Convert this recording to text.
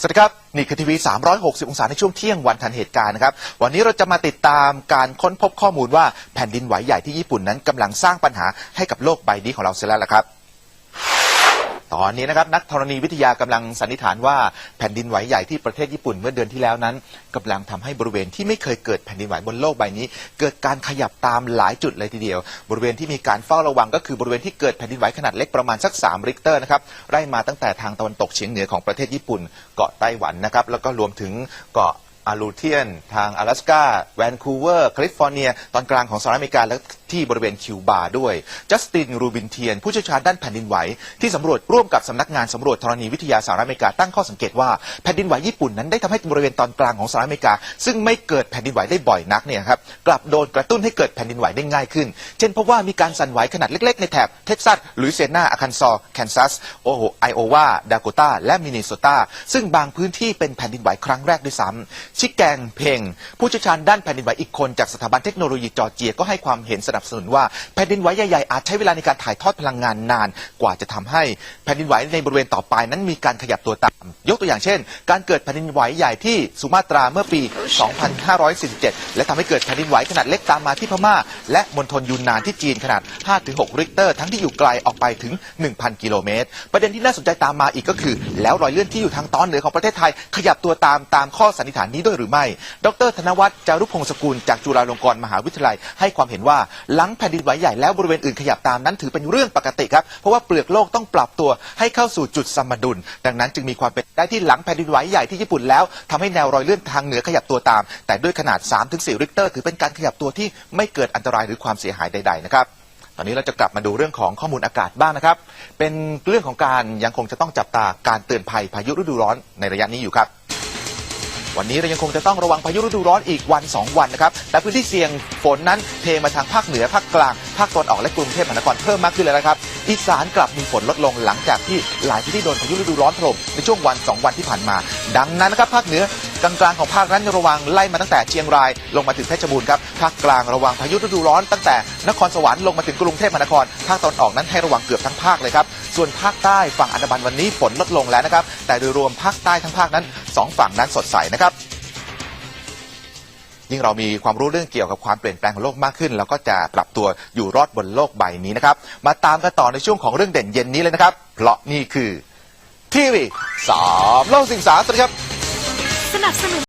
สวัสดีครับ นี่คือทีวี 360 องศาในช่วงเที่ยงวันทันเหตุการณ์นะครับ วันนี้เราจะมาติดตามการค้นพบข้อมูลว่าแผ่นดินไหวใหญ่ที่ญี่ปุ่นนั้นกำลังสร้างปัญหาให้กับโลกใบนี้ของเราเสียแล้วล่ะครับ ตอนนี้นะครับนักธรณีวิทยากำลังสันนิษฐานว่าแผ่นดินไหวใหญ่ที่ประเทศญี่ปุ่นเมื่อเดือนที่แล้วนั้นกำลังทำให้บริเวณที่ไม่เคยเกิดแผ่นดินไหวบนโลกใบนี้ เกิดการขยับตามหลายจุดเลยทีเดียว บริเวณที่มีการเฝ้าระวังก็คือบริเวณที่เกิดแผ่นดินไหวขนาดเล็กประมาณสัก3ริกเตอร์นะครับไล่มาตั้งแต่ทางตะวันตกเฉียงเหนือของประเทศญี่ปุ่น เกาะไต้หวันนะครับแล้วก็รวมถึงเกาะ อารูเทียน ทาง阿拉สกาแวนคูเวอร์แคลิฟอร์เนีย ตอนกลางของสหรัฐอเมริกา และที่บริเวณคิวบาด้วยจัสตินรูบินเทียน ผู้เชี่ยวชาญด้านแผ่นดินไหว ที่สำรวจร่วมกับสำนักงานสำรวจธรณีวิทยาสหรัฐอเมริกาตั้งข้อสังเกตว่าแผ่นดินไหวญี่ปุ่นนั้นได้ทำให้บริเวณตอนกลางของสหรัฐอเมริกา ซึ่งไม่เกิดแผ่นดินไหวได้บ่อยนักเนี่ยครับกลับโดนกระตุ้นให้เกิดแผ่นดินไหวได้ง่ายขึ้น เช่นพบว่ามีการสั่นไหวขนาดเล็ก ๆ ในแถบเท็กซัสหรือเซนาอาคันซอแคนซัสโอโหไอโอวาดาโกตาและมินนิโซตาซึ่งบางพื้นที่เป็นแผ่นดินไหวครั้งแรกด้วยซ้ำชิแกงเพงผู้เชี่ยวชาญด้านแผ่นดินไหวอีกคนจากสถาบันเทคโนโลยีจอร์เจียก็ให้ความเห็นสนับสนุนว่าแผ่นดินไหวใหญ่ๆอาจใช้เวลาในการถ่ายทอดพลังงานนาน กว่าจะทำให้แผ่นดินไหวในบริเวณต่อไปนั้นมีการขยับตัวตาม ยกตัวอย่างเช่น การเกิดแผ่นดินไหวใหญ่ที่สุมาตราเมื่อปี 2547 และทำให้เกิดแผ่นดินไหวขนาดเล็กตามมาที่พม่า และมณฑลยูนนานที่จีนขนาด 5-6ริกเตอร์ ทั้งที่อยู่ไกลออกไปถึง 1,000 กิโลเมตร ประเด็นที่น่าสนใจตามมาอีกก็คือ แล้วรอยเลื่อนที่อยู่ทางตอนเหนือของประเทศไทยขยับตัวตามตามข้อสันนิษฐานนี้ด้วยหรือไม่ ดร ธนวัฒน์จารุพงศกุลจากจุฬาลงกรณ์มหาวิทยาลัย ให้ความเห็นว่าหลังแผ่นดินไหวใหญ่แล้วบริเวณอื่นขยับตามนั้นถือเป็นเรื่องปกติครับ เพราะว่าเปลือกโลกต้องปรับตัวให้เข้าสู่จุดสมดุล ดังนั้นจึงมีความเป็นได้ที่หลังแผ่นดินไหวใหญ่ที่ญี่ปุ่นแล้วทำให้แนวรอยเลื่อนทางเหนือขยับตัวตาม แต่ด้วยขนาด 3-4ริกเตอร์ถือเป็นการขยับตัวที่ไม่เกิดอันตรายหรือความเสียหายใดๆนะครับตอนนี้เราจะกลับมาดูเรื่องของข้อมูลอากาศบ้างนะครับ เป็นเรื่องของการยังคงจะต้องจับตาการเตือนภัยพายุฤดูร้อนในระยะนี้อยู่ครับ วันนี้เรายังคงจะต้องระวังพายุฤดูร้อนอีกวัน 2 วันนะครับแต่พื้นที่เสี่ยงฝนนั้นเทมาทางภาคเหนือภาคกลางภาคตะวันออกและกรุงเทพมหานครเพิ่มมากขึ้นแล้วนะครับอีสานกลับมีฝนลดลงหลังจากที่หลายพื้นที่โดนพายุฤดูร้อนถล่มในช่วงวัน 2 วันที่ผ่านมา ดังนั้นนะครับภาคเหนือ กลางๆของภาคนั้นระวังไล่มาตั้งแต่เชียงรายลงมาถึงเพชรบูรณ์ครับภาคกลางระวังพายุฤดูร้อนตั้งแต่นครสวรรค์ลงมาถึงกรุงเทพมหานคร ภาคตะวันออกนั้นให้ระวังเกือบทั้งภาคเลยครับ ส่วนภาคใต้ฝั่งอันดามันวันนี้ฝนลดลงแล้วนะครับ แต่โดยรวมภาคใต้ทั้งภาคนั้นสองฝั่งนั้นสดใสนะครับยิ่งเรามีความรู้เรื่องเกี่ยวกับความเปลี่ยนแปลงของโลกมากขึ้นเราก็จะปรับตัวอยู่รอดบนโลกใบนี้นะครับ มาตามกันต่อในช่วงของเรื่องเด่นเย็นนี้เลยนะครับ เพราะนี่คือทีวีสามโลกสิ่งสารสวัสดีครับ สนับสนุน